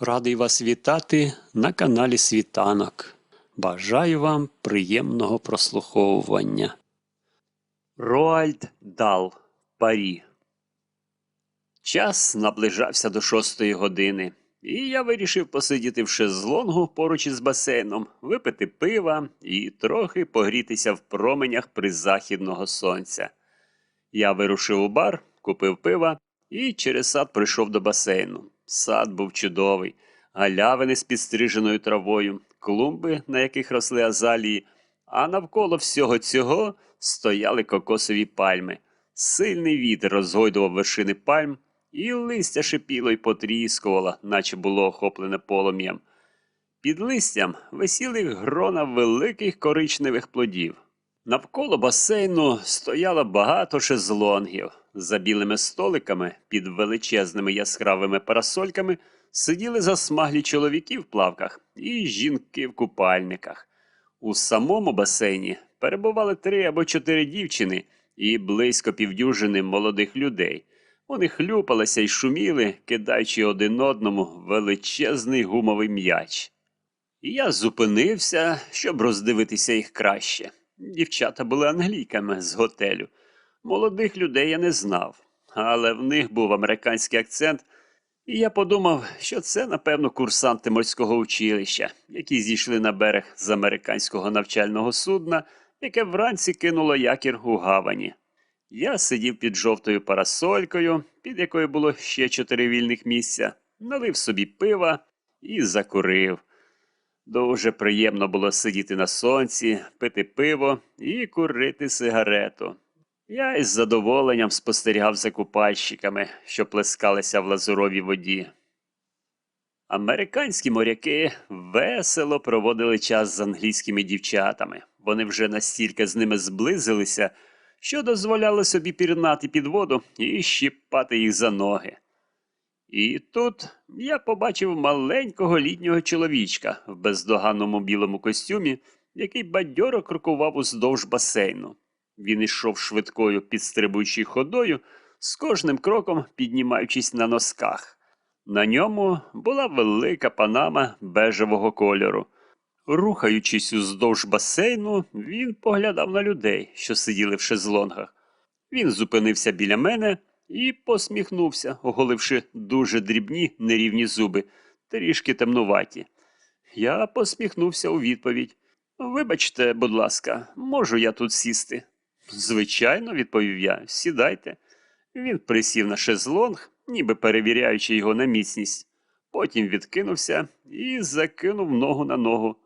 Радий вас вітати на каналі Світанок. Бажаю вам приємного прослуховування. Роальд Дал, Парі. Час наближався до шостої години, і я вирішив посидіти в шезлонгу поруч із басейном, випити пива і трохи погрітися в променях призахідного сонця. Я вирушив у бар, купив пива і через сад прийшов до басейну. Сад був чудовий, галявини з підстриженою травою, клумби, на яких росли азалії, а навколо всього цього стояли кокосові пальми. Сильний вітер розгойдував вершини пальм, і листя шипіло й потріскувало, наче було охоплене полум'ям. Під листям висіли грона великих коричневих плодів. Навколо басейну стояло багато шезлонгів. За білими столиками під величезними яскравими парасольками сиділи засмаглі чоловіки в плавках і жінки в купальниках. У самому басейні перебували три або чотири дівчини і близько півдюжини молодих людей. Вони хлюпалися й шуміли, кидаючи один одному величезний гумовий м'яч. І я зупинився, щоб роздивитися їх краще. Дівчата були англійками з готелю. Молодих людей я не знав, але в них був американський акцент, і я подумав, що це, напевно, курсанти морського училища, які зійшли на берег з американського навчального судна, яке вранці кинуло якір у гавані. Я сидів під жовтою парасолькою, під якою було ще чотири вільних місця, налив собі пива і закурив. Дуже приємно було сидіти на сонці, пити пиво і курити сигарету. Я із задоволенням спостерігав за купальщиками, що плескалися в лазуровій воді. Американські моряки весело проводили час з англійськими дівчатами. Вони вже настільки з ними зблизилися, що дозволяли собі пірнати під воду і щіпати їх за ноги. І тут я побачив маленького літнього чоловічка в бездоганному білому костюмі, який бадьоро крокував уздовж басейну. Він ішов швидкою підстрибуючою ходою, з кожним кроком піднімаючись на носках. На ньому була велика панама бежевого кольору. Рухаючись уздовж басейну, він поглядав на людей, що сиділи в шезлонгах. Він зупинився біля мене і посміхнувся, оголивши дуже дрібні нерівні зуби, трішки темнуваті. Я посміхнувся у відповідь. Вибачте, будь ласка, можу я тут сісти? Звичайно, відповів я, сідайте. Він присів на шезлонг, ніби перевіряючи його на міцність. Потім відкинувся і закинув ногу на ногу.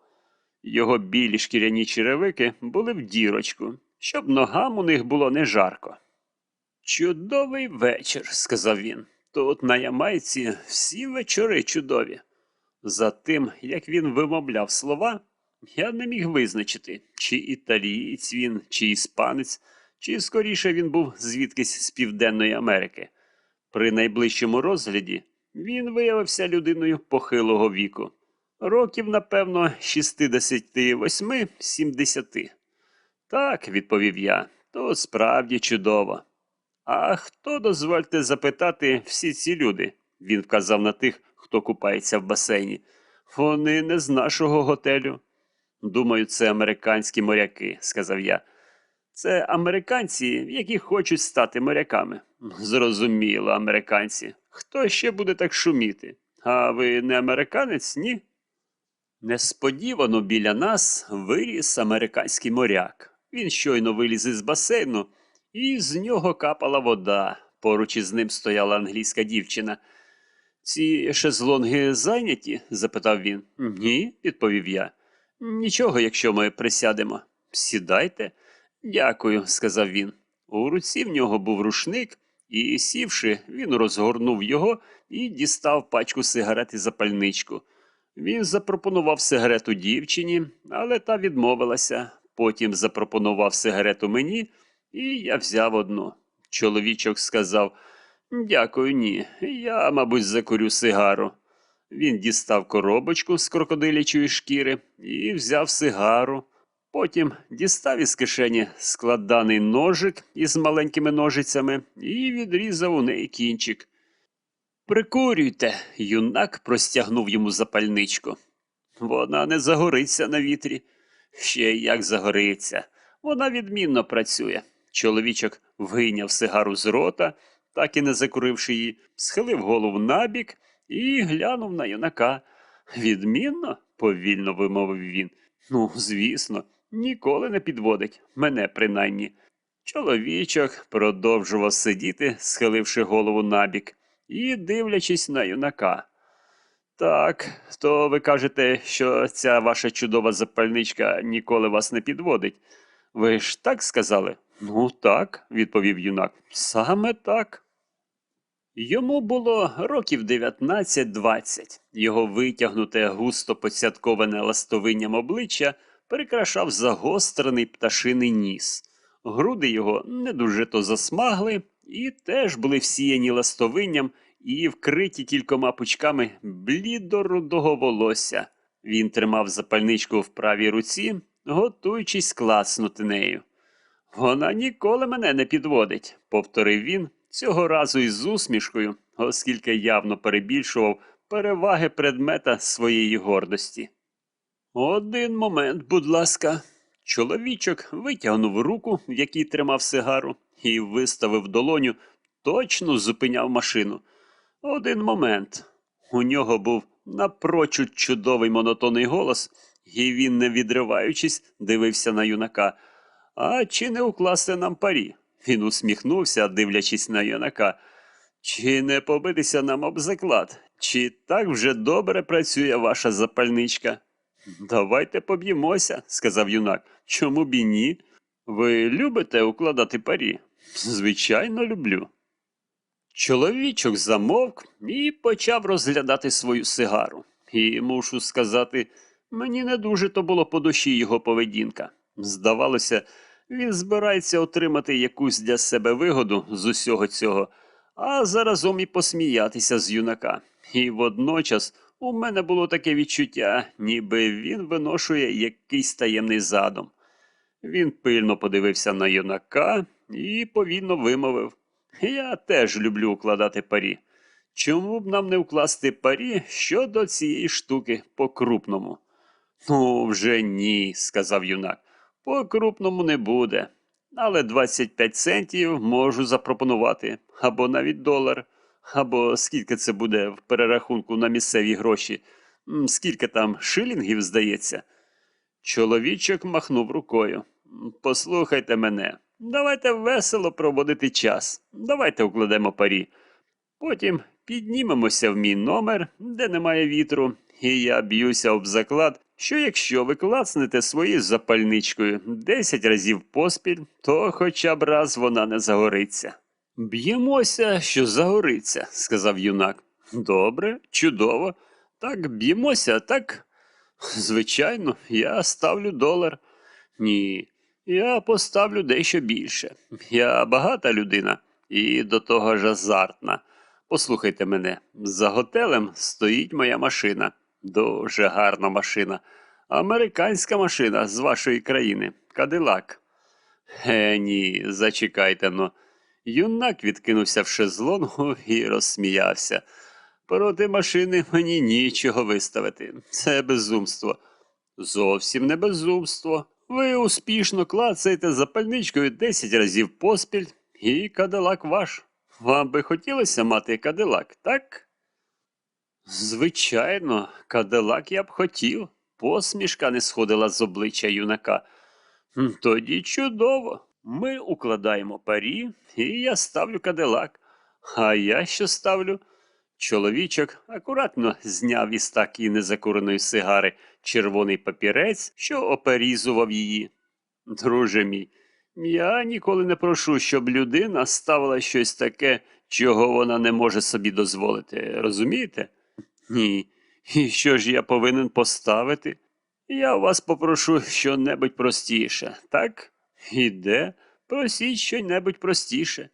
Його білі шкіряні черевики були в дірочку, щоб ногам у них було не жарко. Чудовий вечір, сказав він. Тут на Ямайці всі вечори чудові. За тим, як він вимовляв слова, я не міг визначити, чи італієць він, чи іспанець, чи скоріше він був звідкись з Південної Америки. При найближчому розгляді він виявився людиною похилого віку. Років, напевно, 68-70. Так, відповів я, то справді чудово. А хто, дозвольте запитати, всі ці люди? Він вказав на тих, хто купається в басейні. Вони не з нашого готелю. Думаю, це американські моряки, сказав я. Це американці, які хочуть стати моряками. Зрозуміло, американці. Хто ще буде так шуміти? А ви не американець, ні? Несподівано біля нас виріс американський моряк. Він щойно виліз із басейну, і з нього капала вода. Поруч із ним стояла англійська дівчина. Ці шезлонги зайняті? запитав він. Ні, відповів я. Нічого, якщо ми присядемо. Сідайте. Дякую, сказав він. У руці в нього був рушник, і, сівши, він розгорнув його і дістав пачку сигарет і запальничку. Він запропонував сигарету дівчині, але та відмовилася. Потім запропонував сигарету мені, і я взяв одну. Чоловічок сказав Дякую, ні. Я, мабуть, закурю сигару. Він дістав коробочку з крокодилячої шкіри і взяв сигару. Потім дістав із кишені складаний ножик із маленькими ножицями і відрізав у неї кінчик. Прикурюйте, юнак простягнув йому запальничку. Вона не загориться на вітрі. Ще як загориться. Вона відмінно працює. Чоловічок вийняв сигару з рота, так і не закуривши її, схилив голову набік і глянув на юнака. Відмінно, повільно вимовив він. Ну, звісно, ніколи не підводить, мене принаймні. Чоловічок продовжував сидіти, схиливши голову набік і дивлячись на юнака. Так, то ви кажете, що ця ваша чудова запальничка ніколи вас не підводить. Ви ж так сказали? Ну, так, відповів юнак. Саме так. Йому було років 19-20. Його витягнуте, густо поцятковане ластовинням обличчя прикрашав загострений пташиний ніс. Груди його не дуже то засмагли і теж були всіяні ластовинням і вкриті кількома пучками блідо-рудого волосся. Він тримав запальничку в правій руці, готуючись класнути нею. Вона ніколи мене не підводить, повторив він цього разу із усмішкою, оскільки явно перебільшував переваги предмета своєї гордості. Один момент, будь ласка. Чоловічок витягнув руку, в якій тримав сигару, і виставив долоню, точно зупиняв машину. Один момент. У нього був напрочуд чудовий монотонний голос, і він, не відриваючись, дивився на юнака. А чи не укласти нам парі? Він усміхнувся, дивлячись на юнака. Чи не побитися нам об заклад? Чи так вже добре працює ваша запальничка? Давайте поб'ємося, сказав юнак. Чому б і ні? Ви любите укладати парі? Звичайно, люблю. Чоловічок замовк і почав розглядати свою сигару. І мушу сказати, мені не дуже то було по душі його поведінка. Здавалося, він збирається отримати якусь для себе вигоду з усього цього, а заразом і посміятися з юнака. І водночас у мене було таке відчуття, ніби він виношує якийсь таємний задум. Він пильно подивився на юнака і повільно вимовив. Я теж люблю укладати парі. Чому б нам не укласти парі щодо цієї штуки по-крупному? Ну, вже ні, сказав юнак. По-крупному не буде. Але 25 центів можу запропонувати, або навіть долар, або скільки це буде в перерахунку на місцеві гроші, скільки там шилінгів здається. Чоловічок махнув рукою. Послухайте мене, давайте весело проводити час. Давайте укладемо парі. Потім піднімемося в мій номер, де немає вітру, і я б'юся об заклад, що якщо ви клацнете своєю запальничкою 10 разів поспіль, то хоча б раз вона не загориться. Б'ємося, що загориться, сказав юнак. Добре, чудово. Так б'ємося, так. Звичайно, я ставлю долар. Ні, я поставлю дещо більше. Я багата людина і до того ж азартна. Послухайте мене, за готелем стоїть моя машина. Дуже гарна машина. Американська машина з вашої країни. Кадилак. Е, ні, зачекайте но. Юнак відкинувся в шезлонгу і розсміявся. Проти машини мені нічого виставити. Це безумство. Зовсім не безумство. Ви успішно клацаєте запальничкою 10 разів поспіль, і кадилак ваш. Вам би хотілося мати кадилак, так? Звичайно, кадилак я б хотів. Посмішка не сходила з обличчя юнака. Тоді чудово. Ми укладаємо парі, і я ставлю кадилак. А я що ставлю? Чоловічок акуратно зняв із так і незакуреної сигари червоний папірець, що оперізував її. Друже мій, я ніколи не прошу, щоб людина ставила щось таке, чого вона не може собі дозволити. Розумієте? Ні. І що ж я повинен поставити? Я вас попрошу що-небудь простіше, так? Іде, просіть що-небудь простіше.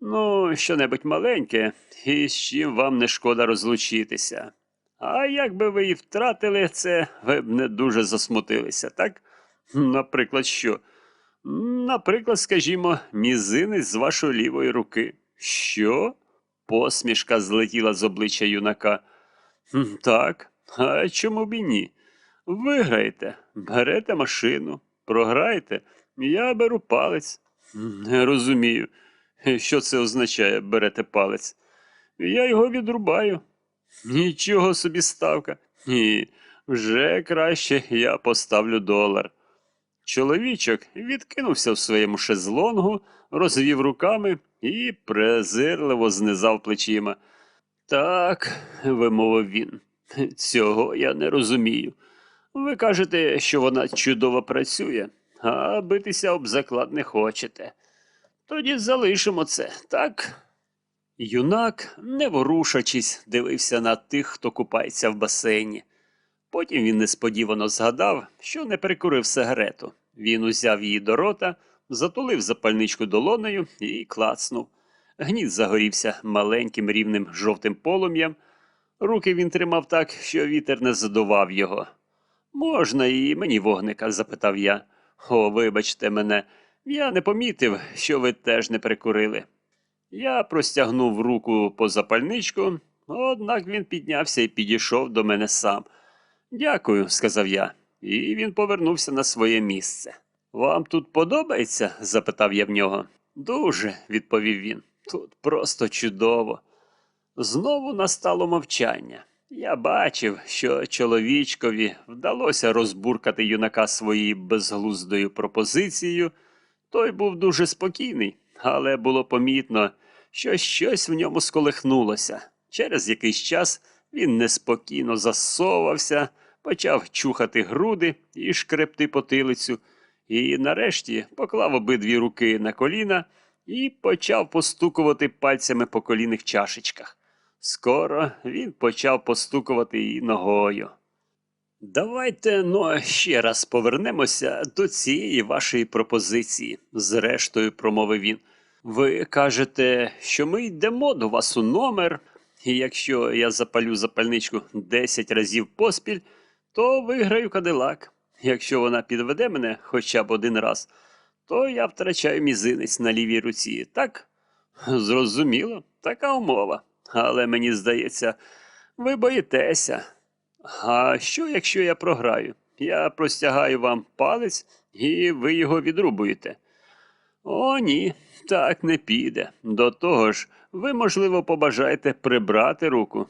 Ну, що-небудь маленьке, і з чим вам не шкода розлучитися. А якби ви і втратили це, ви б не дуже засмутилися, так? Наприклад, що? Наприклад, скажімо, мізинець з вашої лівої руки. Що? Посмішка злетіла з обличчя юнака. «Хм, Так, а чому б і ні? Виграєте, берете машину, програєте, я беру палець. Не розумію, що це означає берете палець. Я його відрубаю. Нічого собі ставка. Ні, вже краще я поставлю долар. Чоловічок відкинувся в своєму шезлонгу, розвів руками і презирливо знизав плечима. Так, вимовив він, цього я не розумію. Ви кажете, що вона чудово працює, а битися об заклад не хочете. Тоді залишимо це, так? Юнак, не ворушачись, дивився на тих, хто купається в басейні. Потім він несподівано згадав, що не прикурив сигарету. Він узяв її до рота, затулив запальничку долонею і клацнув. Гніт загорівся маленьким рівним жовтим полум'ям. Руки він тримав так, що вітер не задував його. Можна і мені вогника? запитав я. О, вибачте мене, я не помітив, що ви теж не прикурили. Я простягнув руку по запальничку, однак він піднявся і підійшов до мене сам. Дякую, сказав я, і він повернувся на своє місце. Вам тут подобається? запитав я в нього. Дуже, відповів він. Тут просто чудово. Знову настало мовчання. Я бачив, що чоловічкові вдалося розбуркати юнака своєю безглуздою пропозицією. Той був дуже спокійний, але було помітно, що щось в ньому сколихнулося. Через якийсь час він неспокійно засовався, почав чухати груди і шкребти потилицю, і нарешті поклав обидві руки на коліна і почав постукувати пальцями по колінних чашечках. Скоро він почав постукувати і ногою. Давайте ну, ще раз повернемося до цієї вашої пропозиції, зрештою, промовив він. Ви кажете, що ми йдемо до вас у номер, і якщо я запалю запальничку 10 разів поспіль, то виграю кадилак. Якщо вона підведе мене хоча б один раз, то я втрачаю мізинець на лівій руці, так? Зрозуміло, така умова. Але мені здається, ви боїтеся. А що, якщо я програю? Я простягаю вам палець, і ви його відрубуєте. О, ні, так не піде. До того ж, ви, можливо, побажаєте прибрати руку.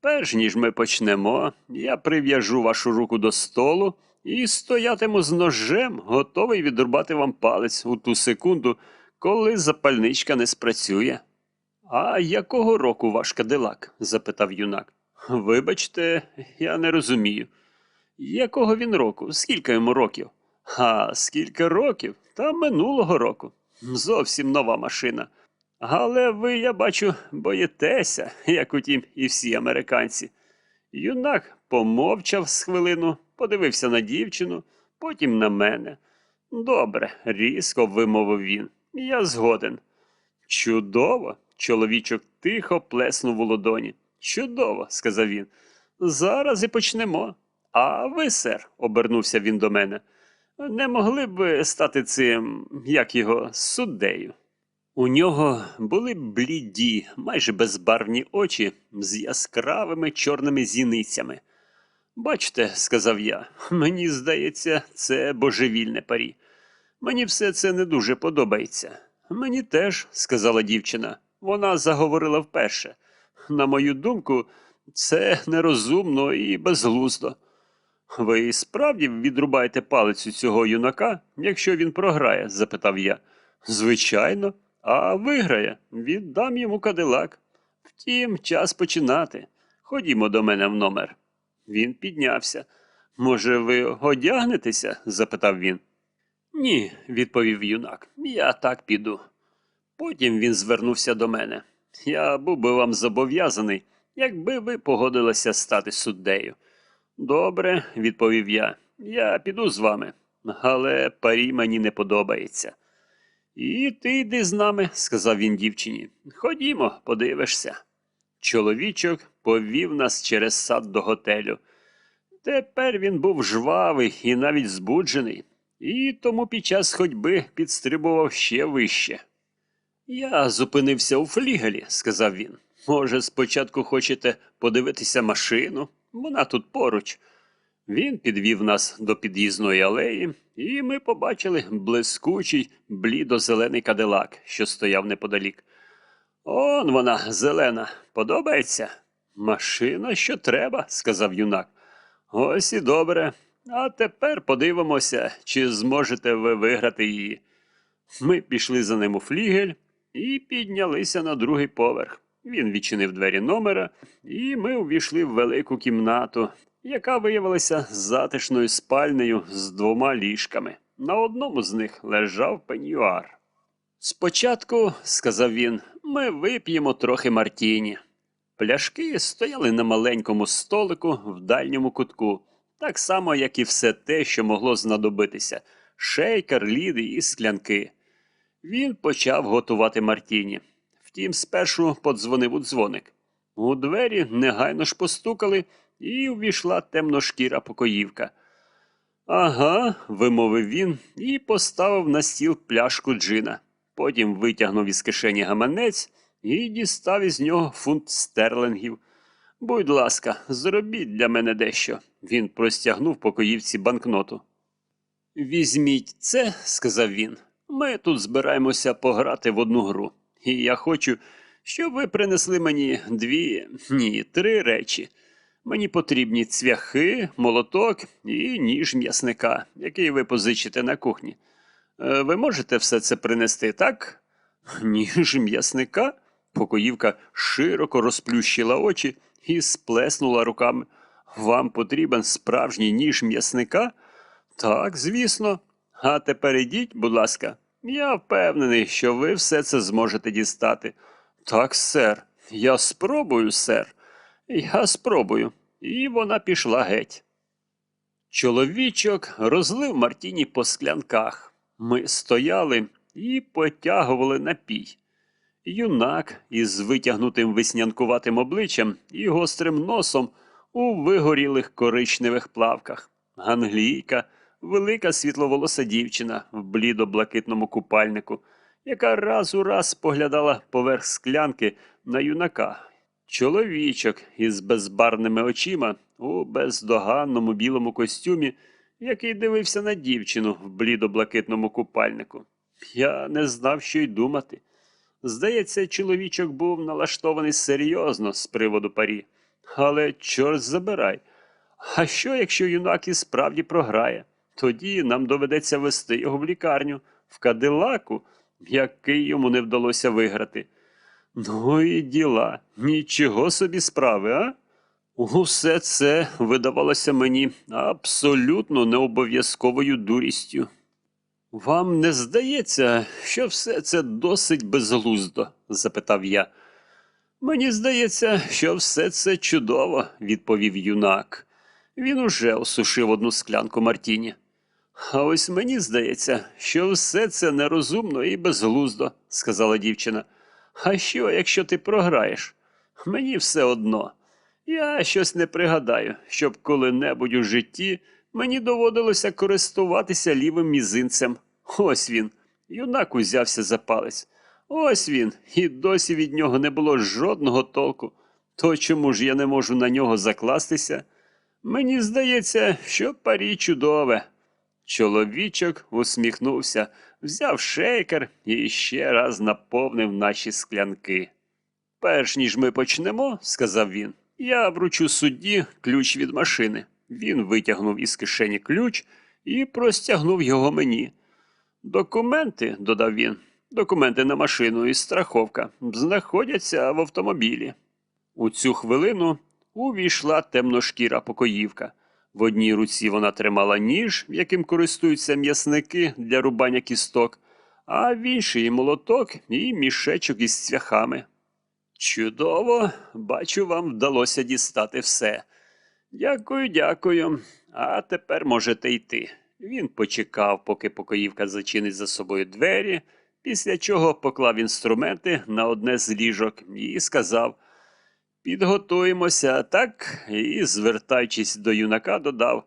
Перш ніж ми почнемо, я прив'яжу вашу руку до столу і стоятиму з ножем, готовий відрубати вам палець у ту секунду, коли запальничка не спрацює. А якого року ваш кадилак? запитав юнак. Вибачте, я не розумію. Якого він року? Скільки йому років? А скільки років? Та минулого року. Зовсім нова машина. Але ви, я бачу, боїтеся, як утім і всі американці. Юнак помовчав з хвилину, подивився на дівчину, потім на мене. Добре, різко вимовив він. Я згоден. Чудово. Чоловічок тихо плеснув у ладоні. Чудово, сказав він. Зараз і почнемо. А ви, сер, обернувся він до мене. Не могли б стати цим, як його, суддею? У нього були бліді, майже безбарвні очі з яскравими чорними зіницями. Бачте, сказав я, мені здається, це божевільне парі. Мені все це не дуже подобається. Мені теж, сказала дівчина. Вона заговорила вперше. На мою думку, це нерозумно і безглуздо. Ви справді відрубаєте палицю цього юнака, якщо він програє? запитав я. Звичайно, а виграє, віддам йому кадилак. Втім, час починати. Ходімо до мене в номер. Він піднявся. Може, ви одягнетеся? запитав він. Ні, відповів юнак. Я так піду. Потім він звернувся до мене. Я був би вам зобов'язаний, якби ви погодилися стати суддею. Добре, відповів я. Я піду з вами, але парі мені не подобається. І ти йди з нами, сказав він дівчині. Ходімо, подивишся. Чоловічок повів нас через сад до готелю. Тепер він був жвавий і навіть збуджений, і тому під час ходьби підстрибував ще вище. Я зупинився у флігелі, сказав він. Може, спочатку хочете подивитися машину? Вона тут поруч. Він підвів нас до під'їзної алеї, і ми побачили блискучий блідо-зелений кадилак, що стояв неподалік. Он вона, зелена, подобається? Машина, що треба, сказав юнак. Ось і добре. А тепер подивимося, чи зможете ви виграти її. Ми пішли за ним у флігель і піднялися на другий поверх. Він відчинив двері номера, і ми увійшли в велику кімнату, яка виявилася затишною спальнею з двома ліжками. На одному з них лежав пеньюар. Спочатку, сказав він, ми вип'ємо трохи мартіні. Пляшки стояли на маленькому столику в дальньому кутку, так само, як і все те, що могло знадобитися шейкер, ліди і склянки. Він почав готувати мартіні. Втім, спершу подзвонив у дзвоник. У двері негайно ж постукали, і увійшла темношкіра покоївка. Ага, вимовив він і поставив на стіл пляшку джина. Потім витягнув із кишені гаманець і дістав із нього фунт стерлингів. Будь ласка, зробіть для мене дещо. Він простягнув покоївці банкноту. Візьміть це, сказав він. Ми тут збираємося пограти в одну гру. І я хочу, щоб ви принесли мені дві, ні, три речі. Мені потрібні цвяхи, молоток і ніж м'ясника, який ви позичите на кухні. Е, Ви можете все це принести, так? Ніж м'ясника? Покоївка широко розплющила очі і сплеснула руками. Вам потрібен справжній ніж м'ясника? Так, звісно. А тепер ідіть, будь ласка. Я впевнений, що ви все це зможете дістати. Так, сер, я спробую, сер. Я спробую. І вона пішла геть. Чоловічок розлив Мартіні по склянках. Ми стояли і потягували напій. Юнак із витягнутим веснянкуватим обличчям і гострим носом у вигорілих коричневих плавках. Англійка, велика світловолоса дівчина в блідо-блакитному купальнику, яка раз у раз поглядала поверх склянки на юнака. Чоловічок із безбарними очима у бездоганному білому костюмі, який дивився на дівчину в блідо-блакитному купальнику. Я не знав, що й думати. Здається, чоловічок був налаштований серйозно з приводу парі. Але чорт забирай. А що, якщо юнак і справді програє? Тоді нам доведеться вести його в лікарню, в кадилаку, який йому не вдалося виграти. Ну і діла, нічого собі справи, а? Усе це видавалося мені абсолютно необов'язковою дурістю. Вам не здається, що все це досить безглуздо? запитав я. Мені здається, що все це чудово, відповів юнак. Він уже осушив одну склянку Мартіні. А ось мені здається, що все це нерозумно і безглуздо, сказала дівчина. А що, якщо ти програєш? Мені все одно. Я щось не пригадаю, щоб коли-небудь у житті мені доводилося користуватися лівим мізинцем. Ось він. Юнак узявся за палець. Ось він, і досі від нього не було жодного толку. То чому ж я не можу на нього закластися? Мені здається, що парі чудове. Чоловічок усміхнувся, взяв шейкер і ще раз наповнив наші склянки. Перш ніж ми почнемо, сказав він, я вручу судді ключ від машини. Він витягнув із кишені ключ і простягнув його мені. Документи, додав він, документи на машину і страховка знаходяться в автомобілі. У цю хвилину увійшла темношкіра покоївка. В одній руці вона тримала ніж, яким користуються м'ясники для рубання кісток, а в іншій молоток і мішечок із цвяхами. Чудово, бачу, вам вдалося дістати все. Дякую, дякую. А тепер можете йти. Він почекав, поки покоївка зачинить за собою двері, після чого поклав інструменти на одне з ліжок і сказав Підготуємося, так? І, звертаючись до юнака, додав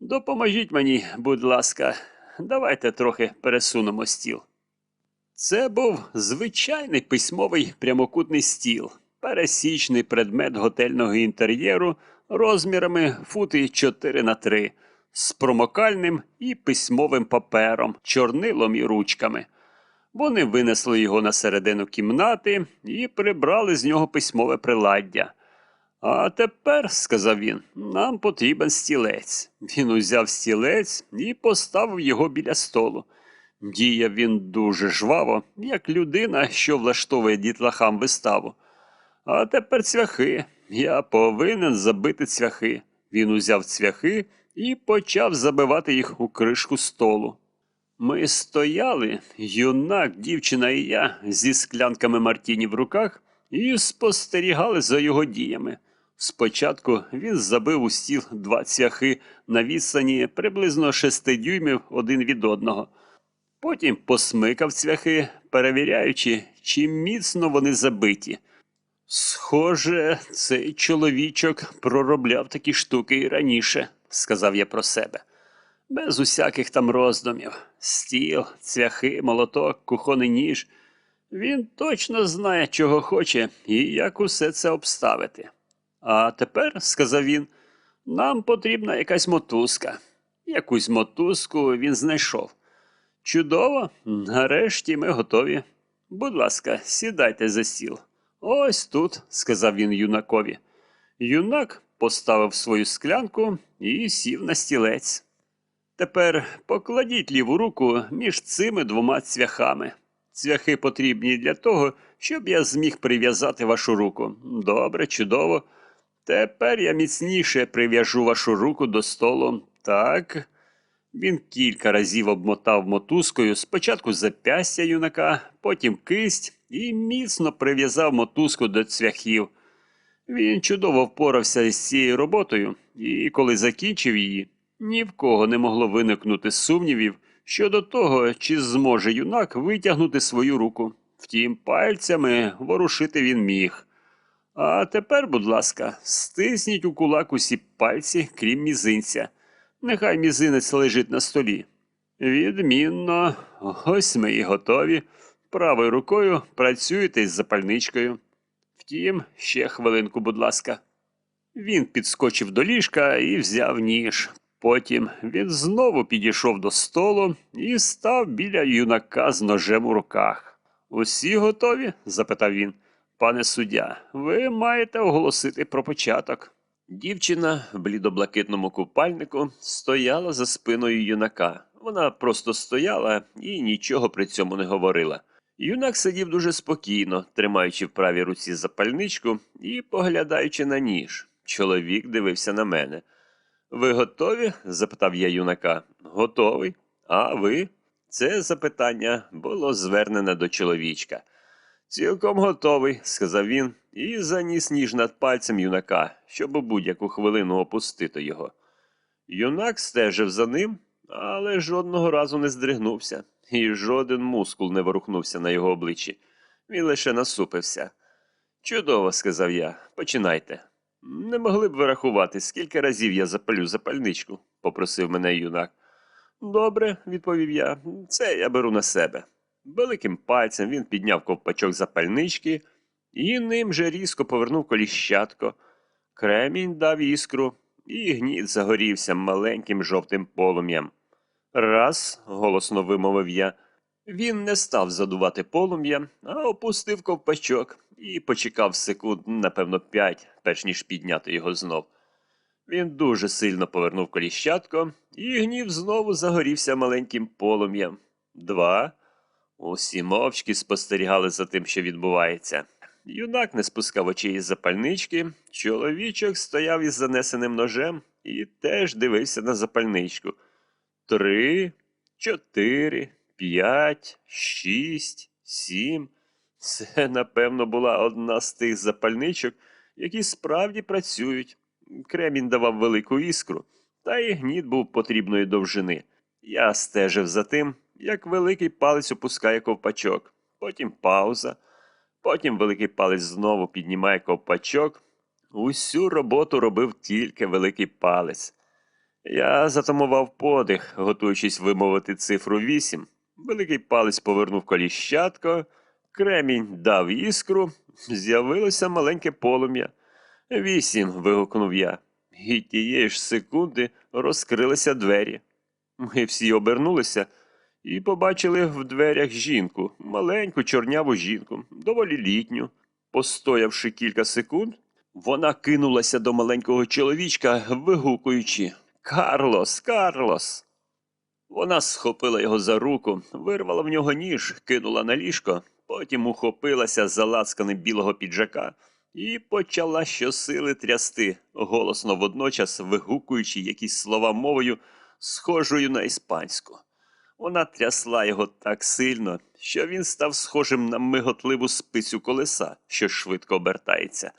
Допоможіть мені, будь ласка, давайте трохи пересунемо стіл. Це був звичайний письмовий прямокутний стіл. пересічний предмет готельного інтер'єру розмірами фути 4 на 3 з промокальним і письмовим папером, чорнилом і ручками. Вони винесли його на середину кімнати і прибрали з нього письмове приладдя. А тепер, сказав він, нам потрібен стілець. Він узяв стілець і поставив його біля столу. Діяв він дуже жваво, як людина, що влаштовує дітлахам виставу. А тепер цвяхи. Я повинен забити цвяхи. Він узяв цвяхи і почав забивати їх у кришку столу. Ми стояли, юнак, дівчина і я, зі склянками Мартіні в руках, і спостерігали за його діями. Спочатку він забив у стіл два цвяхи на відстані приблизно шести дюймів один від одного. Потім посмикав цвяхи, перевіряючи, чи міцно вони забиті. Схоже, цей чоловічок проробляв такі штуки і раніше, сказав я про себе. Без усяких там роздумів. Стіл, цвяхи, молоток, кухонний ніж. Він точно знає, чого хоче і як усе це обставити. А тепер, сказав він, нам потрібна якась мотузка. Якусь мотузку він знайшов. Чудово, нарешті ми готові. Будь ласка, сідайте за стіл. Ось тут, сказав він юнакові. Юнак поставив свою склянку і сів на стілець. Тепер покладіть ліву руку між цими двома цвяхами. Цвяхи потрібні для того, щоб я зміг прив'язати вашу руку. Добре, чудово. Тепер я міцніше прив'яжу вашу руку до столу. Так. Він кілька разів обмотав мотузкою спочатку запястя юнака, потім кисть і міцно прив'язав мотузку до цвяхів. Він чудово впорався із цією роботою, і коли закінчив її, ні в кого не могло виникнути сумнівів щодо того, чи зможе юнак витягнути свою руку. Втім, пальцями ворушити він міг. А тепер, будь ласка, стисніть у кулак усі пальці, крім мізинця. Нехай мізинець лежить на столі. Відмінно, ось ми і готові. Правою рукою працюєте із запальничкою. Втім, ще хвилинку, будь ласка. Він підскочив до ліжка і взяв ніж. Потім він знову підійшов до столу і став біля юнака з ножем у руках. Усі готові? запитав він. Пане суддя, ви маєте оголосити про початок. Дівчина в блідоблакитному купальнику стояла за спиною юнака. Вона просто стояла і нічого при цьому не говорила. Юнак сидів дуже спокійно, тримаючи в правій руці запальничку і поглядаючи на ніж. Чоловік дивився на мене. Ви готові? запитав я юнака. Готовий. А ви? Це запитання було звернене до чоловічка. Цілком готовий, сказав він і заніс ніж над пальцем юнака, щоб будь-яку хвилину опустити його. Юнак стежив за ним, але жодного разу не здригнувся, і жоден мускул не ворухнувся на його обличчі. Він лише насупився. Чудово, сказав я, починайте. Не могли б ви рахувати, скільки разів я запалю запальничку, попросив мене юнак. Добре, відповів я, це я беру на себе. Великим пальцем він підняв ковпачок запальнички і ним же різко повернув коліщатко. Кремінь дав іскру, і гніт загорівся маленьким жовтим полум'ям. Раз, голосно вимовив я. Він не став задувати полум'я, а опустив ковпачок і почекав секунд, напевно, п'ять, перш ніж підняти його знов. Він дуже сильно повернув коліщатко, і гнів знову загорівся маленьким полум'ям. Два. Усі мовчки спостерігали за тим, що відбувається. Юнак не спускав очей із запальнички, чоловічок стояв із занесеним ножем і теж дивився на запальничку. Три, чотири, п'ять, шість, сім. Це, напевно, була одна з тих запальничок, які справді працюють. Кремінь давав велику іскру, та і гніт був потрібної довжини. Я стежив за тим, як великий палець опускає ковпачок, потім пауза, потім великий палець знову піднімає ковпачок. Усю роботу робив тільки великий палець. Я затамував подих, готуючись вимовити цифру вісім. Великий палець повернув коліщатко, кремінь дав іскру, З'явилося маленьке полум'я. Вісім. вигукнув я. І тієї ж секунди розкрилися двері. Ми всі обернулися і побачили в дверях жінку, маленьку чорняву жінку, доволі літню. Постоявши кілька секунд, вона кинулася до маленького чоловічка, вигукуючи Карлос, Карлос. Вона схопила його за руку, вирвала в нього ніж, кинула на ліжко, потім ухопилася за лацкани білого піджака і почала щосили трясти, голосно водночас вигукуючи якісь слова мовою, схожою на іспанську. Вона трясла його так сильно, що він став схожим на миготливу спицю колеса, що швидко обертається.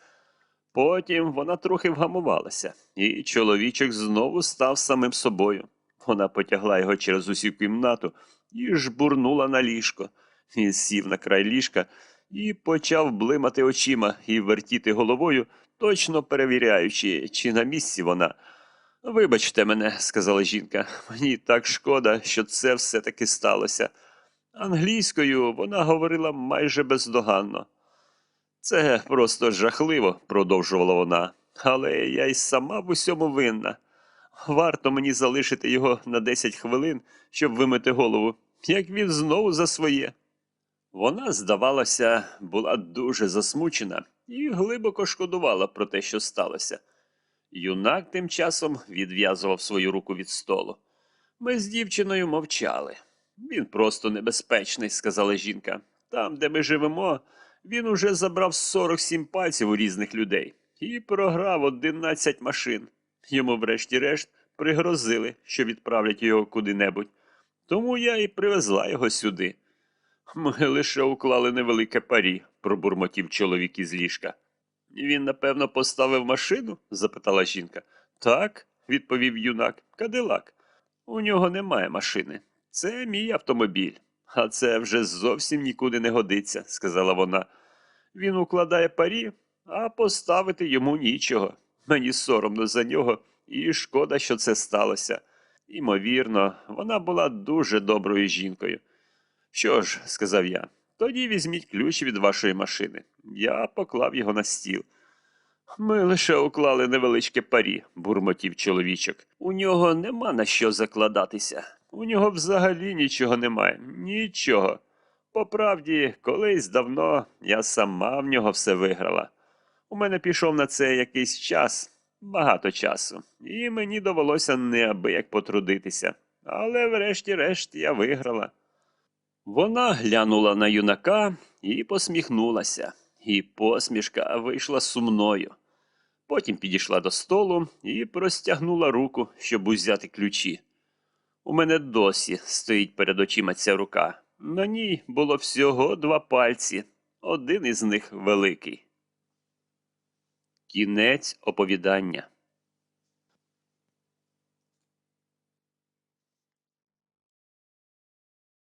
Потім вона трохи вгамувалася, і чоловічок знову став самим собою. Вона потягла його через усю кімнату і жбурнула на ліжко. Він сів на край ліжка і почав блимати очима і вертіти головою, точно перевіряючи, чи на місці вона. Вибачте мене, сказала жінка, мені так шкода, що це все таки сталося. Англійською вона говорила майже бездоганно. Це просто жахливо, продовжувала вона, але я й сама в усьому винна. Варто мені залишити його на 10 хвилин, щоб вимити голову, як він знову за своє. Вона, здавалося, була дуже засмучена і глибоко шкодувала про те, що сталося. Юнак тим часом відв'язував свою руку від столу. Ми з дівчиною мовчали. Він просто небезпечний, сказала жінка. Там, де ми живемо, він уже забрав 47 пальців у різних людей і програв 11 машин. Йому, врешті-решт, пригрозили, що відправлять його куди-небудь. Тому я і привезла його сюди. Ми лише уклали невелике парі, пробурмотів чоловік із ліжка. Він, напевно, поставив машину? запитала жінка. Так, відповів юнак, кадилак. У нього немає машини. Це мій автомобіль. А це вже зовсім нікуди не годиться, сказала вона. Він укладає парі, а поставити йому нічого. Мені соромно за нього, і шкода, що це сталося. Імовірно, вона була дуже доброю жінкою. Що ж, сказав я, тоді візьміть ключ від вашої машини. Я поклав його на стіл. Ми лише уклали невеличке парі, бурмотів чоловічок. У нього нема на що закладатися. У нього взагалі нічого немає. Нічого. По правді, колись давно я сама в нього все виграла. У мене пішов на це якийсь час, багато часу, і мені довелося неабияк потрудитися. Але врешті-решт я виграла. Вона глянула на юнака і посміхнулася, і посмішка вийшла сумною. Потім підійшла до столу і простягнула руку, щоб узяти ключі. У мене досі стоїть перед очима ця рука. На ній було всього два пальці, один із них великий. Кінець оповідання.